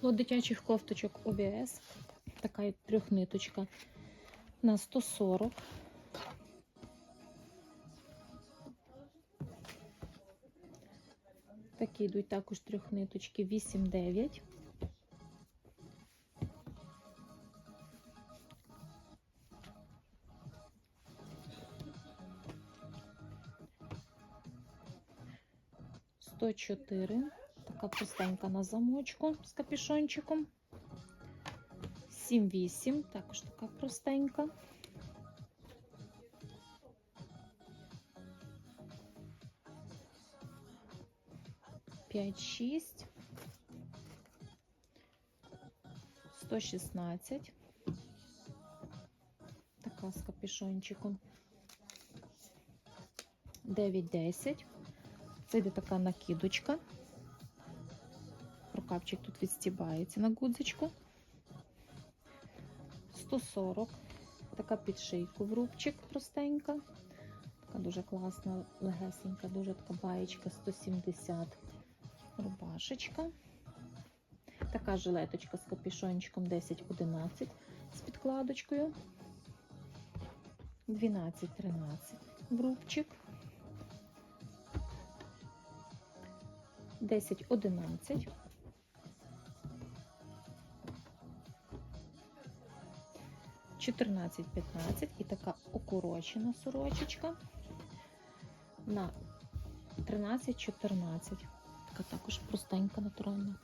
Лот дитячих кофточок ОБС. Така трьохниточка на 140. Такі йдуть також трьохниточки 8-9. Сто чотири. Така простенька на замочку з капюшончиком. 7-8, також така простенька. П'ять, шість. Сто шістнадцять. Така з капюшончиком. Дев'ять, десять. Це йде така накидочка. Рукавчик тут відстібається на гудзичку. 140. Така підшийку в рубчик простенька. Така дуже класна, легесенька, дуже така баєчка 170. Рубашечка. Така жилеточка з капюшончиком 10-11 з підкладочкою. 12-13 в рубчик. 10-11. Чотирнадцять, п'ятнадцять і така укорочена сорочечка на 13-14. Така також простенька, натуральна.